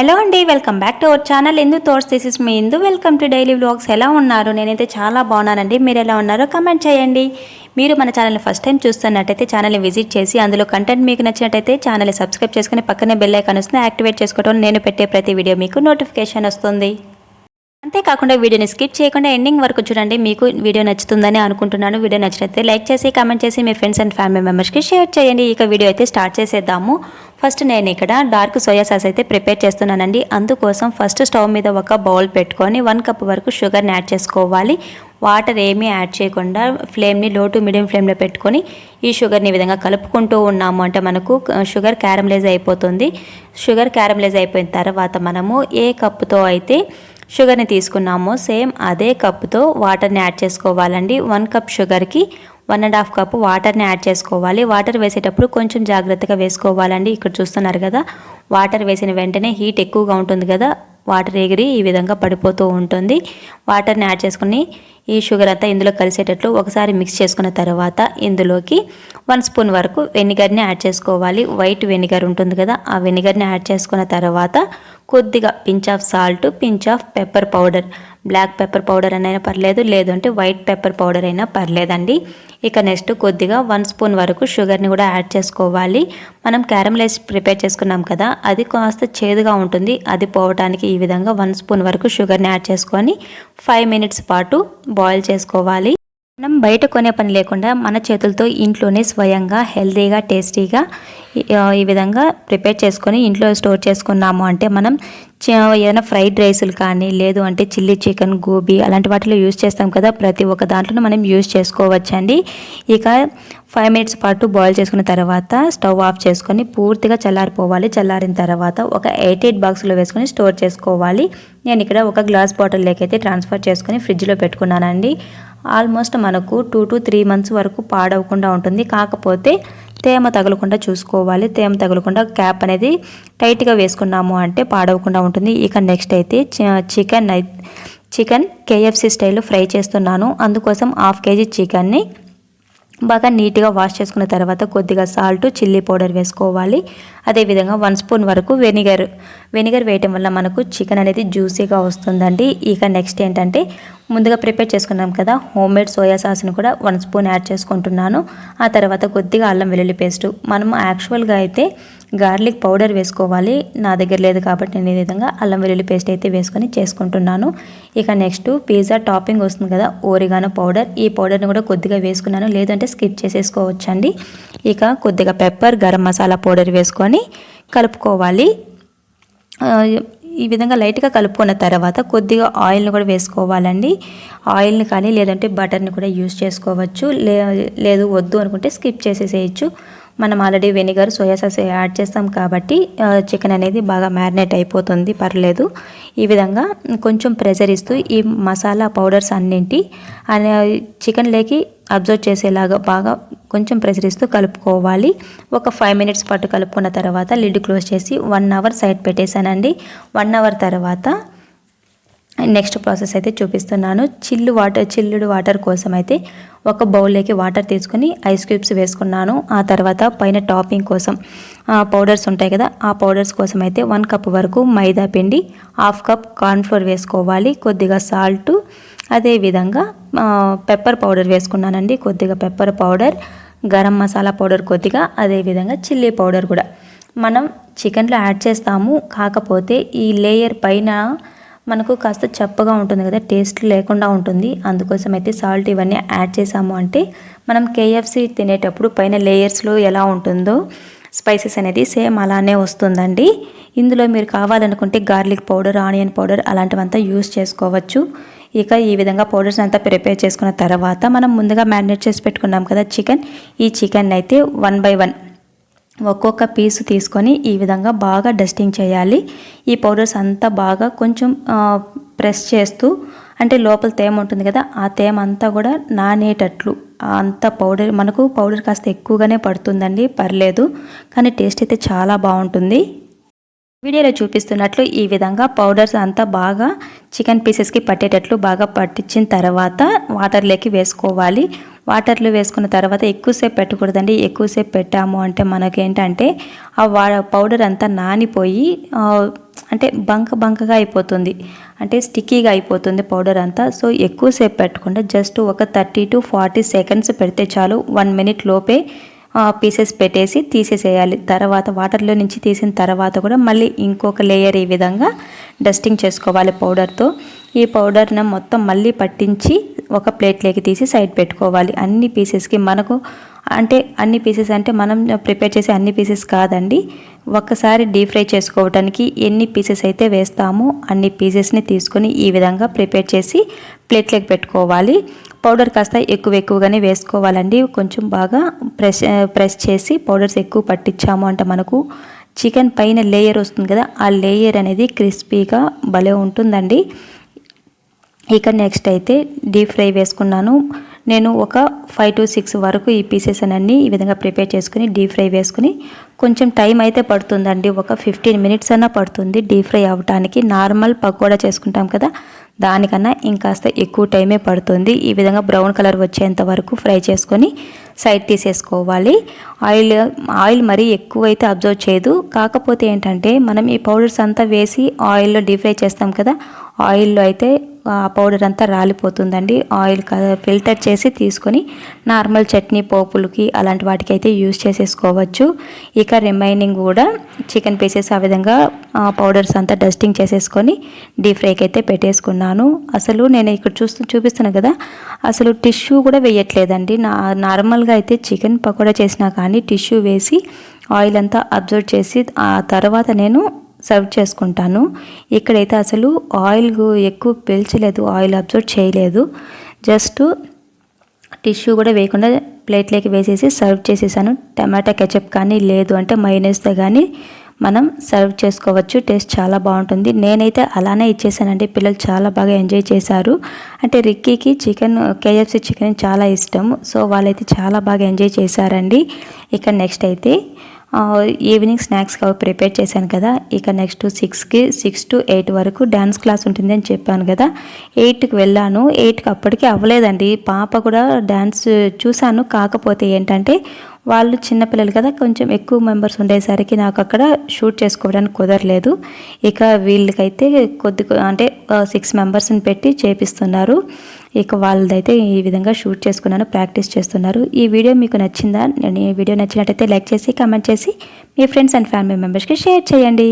Hello అండి welcome back to our channel. Indu thoughts this is me Indu welcome to daily vlogs. ఎలా ఉన్నారు? నేనైతే చాలా బాగున్నానండి. మీరు ఎలా ఉన్నారో కమెంట్ చేయండి. మీరు మన ఛానల్ని ఫస్ట్ టైం చూస్తున్నట్టయితే ఛానల్ని విజిట్ చేసి అందులో కంటెంట్ మీకు నచ్చినట్టయితే ఛానల్ని సబ్స్క్రైబ్ చేసుకుని పక్కనే బెల్ ఐకాన్ వస్తుంది యాక్టివేట్ చేసుకోవడం నేను పెట్టే ప్రతి వీడియో మీకు నోటిఫికేషన్ వస్తుంది. అంతేకాకుండా వీడియోని స్కిప్ చేయకుండా ఎండింగ్ వరకు చూడండి. మీకు వీడియో నచ్చుతుందని అనుకుంటున్నాను. వీడియో నచ్చినట్లయితే లైక్ చేసి కామెంట్ చేసి మీ ఫ్రెండ్స్ అండ్ ఫ్యామిలీ మెంబర్స్కి షేర్ చేయండి. ఇక వీడియో అయితే స్టార్ట్ చేసేద్దాము. ఫస్ట్ నేను ఇక్కడ డార్క్ సోయా సాస్ అయితే ప్రిపేర్ చేస్తున్నానండి. అందుకోసం ఫస్ట్ స్టవ్ మీద ఒక బౌల్ పెట్టుకొని వన్ కప్ వరకు షుగర్ని యాడ్ చేసుకోవాలి. వాటర్ ఏమీ యాడ్ చేయకుండా ఫ్లేమ్ని లో టు మీడియం ఫ్లేమ్లో పెట్టుకొని ఈ షుగర్ని ఈ విధంగా కలుపుకుంటూ ఉన్నాము. అంటే మనకు షుగర్ క్యారమలైజ్ అయిపోతుంది. షుగర్ క్యారమలైజ్ అయిపోయిన తర్వాత మనము ఏ కప్పుతో అయితే షుగర్ని తీసుకున్నాము. సేమ్ అదే కప్తో వాటర్ని యాడ్ చేసుకోవాలండి. వన్ కప్ షుగర్కి వన్ అండ్ హాఫ్ కప్ వాటర్ని యాడ్ చేసుకోవాలి. వాటర్ వేసేటప్పుడు కొంచెం జాగ్రత్తగా వేసుకోవాలండి. ఇక్కడ చూస్తున్నారు కదా వాటర్ వేసిన వెంటనే హీట్ ఎక్కువగా ఉంటుంది కదా వాటర్ ఎగిరి ఈ విధంగా పడిపోతూ ఉంటుంది. వాటర్ని యాడ్ చేసుకుని ఈ షుగర్ అంతా ఇందులో కలిసేటట్లు ఒకసారి మిక్స్ చేసుకున్న తర్వాత ఇందులోకి వన్ స్పూన్ వరకు వెనిగర్ని యాడ్ చేసుకోవాలి. వైట్ వెనిగర్ ఉంటుంది కదా ఆ వెనిగర్ని యాడ్ చేసుకున్న తర్వాత కొద్దిగా pinch of salt pinch of pepper powder black pepper powder అయినా పర్లేదు లేదంటే వైట్ పెప్పర్ పౌడర్ అయినా పర్లేదండి. ఇక నెక్స్ట్ కొద్దిగా వన్ స్పూన్ వరకు షుగర్ని కూడా యాడ్ చేసుకోవాలి. మనం క్యారమలైజ్ ప్రిపేర్ చేసుకున్నాం కదా అది కాస్త చేదుగా ఉంటుంది. అది పోవటానికి ఈ విధంగా వన్ స్పూన్ వరకు షుగర్ని యాడ్ చేసుకొని ఫైవ్ మినిట్స్ పాటు బాయిల్ చేసుకోవాలి. మనం బయట కొనే పని లేకుండా మన చేతులతో ఇంట్లోనే స్వయంగా హెల్తీగా టేస్టీగా ఈ- విధంగా ప్రిపేర్ చేసుకొని ఇంట్లో స్టోర్ చేసుకున్నాము అంటే మనం ఏదైనా ఫ్రైడ్ రైస్లు కానీ లేదు అంటే చిల్లీ చికెన్ గోబీ అలాంటి వాటిలో యూజ్ చేస్తాం కదా ప్రతి ఒక్క దాంట్లో మనం యూజ్ చేసుకోవచ్చండి. ఇక ఫైవ్ మినిట్స్ పాటు బాయిల్ చేసుకున్న తర్వాత స్టవ్ ఆఫ్ చేసుకొని పూర్తిగా చల్లారిపోవాలి. చల్లారిన తర్వాత ఒక ఎయిట్ ఎయిట్ బాక్స్లో వేసుకొని స్టోర్ చేసుకోవాలి. నేను ఇక్కడ ఒక గ్లాస్ బాటిల్లోకి అయితే ట్రాన్స్ఫర్ చేసుకొని ఫ్రిడ్జ్లో పెట్టుకున్నానండి. ఆల్మోస్ట్ మనకు టూ టు త్రీ మంత్స్ వరకు పాడవకుండా ఉంటుంది. కాకపోతే తేమ తగలకుండా చూసుకోవాలి. తేమ తగలకుండా క్యాప్ అనేది టైట్గా వేసుకున్నాము అంటే పాడవకుండా ఉంటుంది. ఇక నెక్స్ట్ అయితే చికెన్ చికెన్ కేఎఫ్సి స్టైల్లో ఫ్రై చేస్తున్నాను. అందుకోసం హాఫ్ కేజీ చికెన్ని బాగా నీట్గా వాష్ చేసుకున్న తర్వాత కొద్దిగా సాల్ట్ చిల్లీ పౌడర్ వేసుకోవాలి. అదేవిధంగా వన్ స్పూన్ వరకు వెనిగర్. వెనిగర్ వేయటం వల్ల మనకు చికెన్ అనేది జ్యూసీగా వస్తుందండి. ఇక నెక్స్ట్ ఏంటంటే ముందుగా ప్రిపేర్ చేసుకున్నాం కదా హోమ్ మేడ్ సోయా సాస్ని కూడా వన్ స్పూన్ యాడ్ చేసుకుంటున్నాను. ఆ తర్వాత కొద్దిగా అల్లం వెల్లుల్లి పేస్ట్. మనం యాక్చువల్గా అయితే గార్లిక్ పౌడర్ వేసుకోవాలి. నా దగ్గర లేదు కాబట్టి నేను ఈ విధంగా అల్లం వెల్లుల్లి పేస్ట్ అయితే వేసుకొని చేసుకుంటున్నాను. ఇక నెక్స్ట్ పిజ్జా టాపింగ్ వస్తుంది కదా ఓరిగానో పౌడర్. ఈ పౌడర్ని కూడా కొద్దిగా వేసుకున్నాను. లేదంటే స్కిప్ చేసేసుకోవచ్చండి. ఇక కొద్దిగా పెప్పర్ గరం మసాలా పౌడర్ వేసుకొని కలుపుకోవాలి. ఈ విధంగా లైట్గా కలుపుకున్న తర్వాత కొద్దిగా ఆయిల్ని కూడా వేసుకోవాలండి. ఆయిల్ని కానీ లేదంటే బటర్ని కూడా యూస్ చేసుకోవచ్చు. లే లేదు వద్దు అనుకుంటే స్కిప్ చేసేసేయచ్చు. మనం already vinegar soya sauce add చేస్తాం కాబట్టి చికెన్ అనేది బాగా మ్యారినేట్ అయిపోతుంది పర్లేదు. ఈ విధంగా కొంచెం ప్రెషర్ ఇస్తూ ఈ మసాలా పౌడర్స్ అన్నింటి అనే చికెన్లోకి అబ్జర్వ్ చేసేలాగా బాగా కొంచెం ప్రెషర్ ఇస్తూ కలుపుకోవాలి. ఒక ఫైవ్ మినిట్స్ పాటు కలుపుకున్న తర్వాత లిడ్ క్లోజ్ చేసి వన్ అవర్ సైడ్ పెట్టేశానండి. వన్ అవర్ తర్వాత నెక్స్ట్ ప్రాసెస్ అయితే చూపిస్తున్నాను. చిల్లు వాటర్ చిల్లుడు వాటర్ కోసం అయితే ఒక బౌల్లోకి వాటర్ తీసుకుని ఐస్ క్యూబ్స్ వేసుకున్నాను. ఆ తర్వాత పైన టాపింగ్ కోసం పౌడర్స్ ఉంటాయి కదా ఆ పౌడర్స్ కోసం అయితే వన్ కప్ వరకు మైదా పిండి హాఫ్ కప్ కార్న్ఫ్లోర్ వేసుకోవాలి కొద్దిగా సాల్ట్ అదేవిధంగా పెప్పర్ పౌడర్ వేసుకున్నానండి కొద్దిగా pepper powder garam masala powder కొద్దిగా అదేవిధంగా చిల్లీ పౌడర్ కూడా. మనం చికెన్లో యాడ్ చేస్తాము కాకపోతే ఈ లేయర్ పైన మనకు కాస్త చప్పగా ఉంటుంది కదా టేస్ట్ లేకుండా ఉంటుంది. అందుకోసం అయితే సాల్ట్ ఇవన్నీ యాడ్ చేసాము అంటే మనం కేఎఫ్సి తినేటప్పుడు పైన లేయర్స్లో ఎలా ఉంటుందో స్పైసెస్ అనేది సేమ్ అలానే వస్తుందండి. ఇందులో మీరు కావాలనుకుంటే గార్లిక్ పౌడర్ ఆనియన్ పౌడర్ అలాంటివంతా యూస్ చేసుకోవచ్చు. ఇక ఈ విధంగా పౌడర్స్ అంతా ప్రిపేర్ చేసుకున్న తర్వాత మనం ముందుగా మ్యారినేట్ చేసి పెట్టుకున్నాం కదా చికెన్ ఈ చికెన్ అయితే వన్ బై వన్ ఒక్కొక్క పీసు తీసుకొని ఈ విధంగా బాగా డస్టింగ్ చేయాలి. ఈ పౌడర్స్ అంతా బాగా కొంచెం ప్రెస్ చేస్తూ అంటే లోపల తేమ ఉంటుంది కదా ఆ తేమ అంతా కూడా నానేటట్లు. అంత పౌడర్ మనకు పౌడర్ కాస్త ఎక్కువగానే పడుతుందండి పర్లేదు కానీ టేస్ట్ అయితే చాలా బాగుంటుంది. వీడియోలో చూపిస్తున్నట్లు ఈ విధంగా పౌడర్స్ అంతా బాగా చికెన్ పీసెస్కి పట్టేటట్లు బాగా పట్టించిన తర్వాత వాటర్లోకి వేసుకోవాలి. వాటర్లో వేసుకున్న తర్వాత ఎక్కువసేపు పెట్టకూడదండి. ఎక్కువసేపు పెట్టాము అంటే మనకేంటంటే ఆ వా పౌడర్ అంతా నానిపోయి అంటే బంక బంకగా అయిపోతుంది. అంటే స్టిక్కీగా అయిపోతుంది పౌడర్ అంతా. సో ఎక్కువసేపు పెట్టకుండా జస్ట్ ఒక థర్టీ టు ఫార్టీ సెకండ్స్ పెడితే చాలు. వన్ మినిట్ లోపే పీసెస్ పెట్టేసి తీసేసేయాలి. తర్వాత వాటర్లో నుంచి తీసిన తర్వాత కూడా మళ్ళీ ఇంకొక లేయర్ ఈ విధంగా డస్టింగ్ చేసుకోవాలి పౌడర్తో ఈ పౌడర్ని మొత్తం మళ్ళీ పట్టించి ఒక ప్లేట్లోకి తీసి సైడ్ పెట్టుకోవాలి. అన్ని పీసెస్కి మనకు అంటే అన్ని పీసెస్ అంటే మనం ప్రిపేర్ చేసే అన్ని పీసెస్ కాదండి. ఒక్కసారి డీప్ ఫ్రై చేసుకోవడానికి ఎన్ని పీసెస్ అయితే వేస్తామో అన్ని పీసెస్ని తీసుకొని ఈ విధంగా ప్రిపేర్ చేసి ప్లేట్లోకి పెట్టుకోవాలి. పౌడర్ కాస్త ఎక్కువ ఎక్కువగానే వేసుకోవాలండి. కొంచెం బాగా ప్రెస్ ప్రెస్ చేసి పౌడర్స్ ఎక్కువ పట్టించాము అంటే మనకు చికెన్ పైన లేయర్ వస్తుంది కదా ఆ లేయర్ అనేది క్రిస్పీగా భలే ఉంటుందండి. ఇక నెక్స్ట్ అయితే డీప్ ఫ్రై వేసుకున్నాను. నేను ఒక ఫైవ్ టు సిక్స్ వరకు ఈ పీసెస్ అన్నీ ఈ విధంగా ప్రిపేర్ చేసుకుని డీప్ ఫ్రై వేసుకుని కొంచెం టైం అయితే పడుతుందండి. ఒక ఫిఫ్టీన్ మినిట్స్ అన్నా పడుతుంది డీప్ ఫ్రై అవ్వటానికి నార్మల్ పకోడా చేసుకుంటాం కదా దానికన్నా ఇంకాస్త ఎక్కువ టైమే పడుతుంది. ఈ విధంగా బ్రౌన్ కలర్ వచ్చేంత వరకు ఫ్రై చేసుకొని సైడ్ తీసేసుకోవాలి. ఆయిల్ ఆయిల్ మరీ ఎక్కువ అయితే అబ్జర్వ్ చేయదు. కాకపోతే ఏంటంటే మనం ఈ పౌడర్స్ అంతా వేసి ఆయిల్లో డీప్ ఫ్రై చేస్తాం కదా ఆయిల్లో అయితే ఆ పౌడర్ అంతా రాలిపోతుందండి. ఆయిల్ ఫిల్టర్ చేసి తీసుకొని నార్మల్ చట్నీ పోపులకి అలాంటి వాటికి అయితే యూజ్ చేసేసుకోవచ్చు. ఇక రిమైనింగ్ కూడా చికెన్ పీసెస్ ఆ విధంగా పౌడర్స్ అంతా డస్టింగ్ చేసేసుకొని డీప్ ఫ్రైకి అయితే పెట్టేసుకున్నాను. అసలు నేను ఇక్కడ చూస్తూ చూపిస్తున్నాను కదా అసలు టిష్యూ కూడా వేయట్లేదండి. నా నార్మల్గా అయితే చికెన్ పకోడా చేసినా కానీ టిష్యూ వేసి ఆయిల్ అంతా అబ్జర్వ్ చేసి ఆ తర్వాత నేను సర్వ్ చేసుకుంటాను. ఇక్కడైతే అసలు ఆయిల్ ఎక్కువ పీల్చలేదు ఆయిల్ అబ్జర్వ్ చేయలేదు. జస్ట్ టిష్యూ కూడా వేయకుండా ప్లేట్లోకి వేసేసి సర్వ్ చేసేసాను. టమాటా కెచప్ కానీ లేదు అంటే మైనస్తో కానీ మనం సర్వ్ చేసుకోవచ్చు. టేస్ట్ చాలా బాగుంటుంది. నేనైతే అలానే ఇచ్చేసానండి. పిల్లలు చాలా బాగా ఎంజాయ్ చేశారు. అంటే రిక్కీకి చికెన్ కేఎఫ్సి చికెన్ చాలా ఇష్టం. సో వాళ్ళైతే చాలా బాగా ఎంజాయ్ చేశారండి. ఇక నెక్స్ట్ అయితే ఈవినింగ్ స్నాక్స్ ప్రిపేర్ చేశాను కదా. ఇక నెక్స్ట్ సిక్స్కి సిక్స్ టు ఎయిట్ వరకు డ్యాన్స్ క్లాస్ ఉంటుంది అని చెప్పాను కదా. ఎయిట్కి వెళ్ళాను. ఎయిట్కి అప్పటికి అవ్వలేదండి. పాప కూడా డ్యాన్స్ చూశాను. కాకపోతే ఏంటంటే వాళ్ళు చిన్నపిల్లలు కదా కొంచెం ఎక్కువ మెంబర్స్ ఉండేసరికి నాకు అక్కడ షూట్ చేసుకోవడానికి కుదరలేదు. ఇక వీళ్ళకైతే కొద్ది అంటే సిక్స్ మెంబర్స్ని పెట్టి చేపిస్తున్నారు. ఇక వాళ్ళదైతే ఈ విధంగా షూట్ చేసుకున్నాను ప్రాక్టీస్ చేస్తున్నారు. ఈ వీడియో మీకు నచ్చిందా? నేను ఈ వీడియో నచ్చినట్టయితే లైక్ చేసి కామెంట్ చేసి మీ ఫ్రెండ్స్ అండ్ ఫ్యామిలీ మెంబర్స్కి షేర్ చేయండి.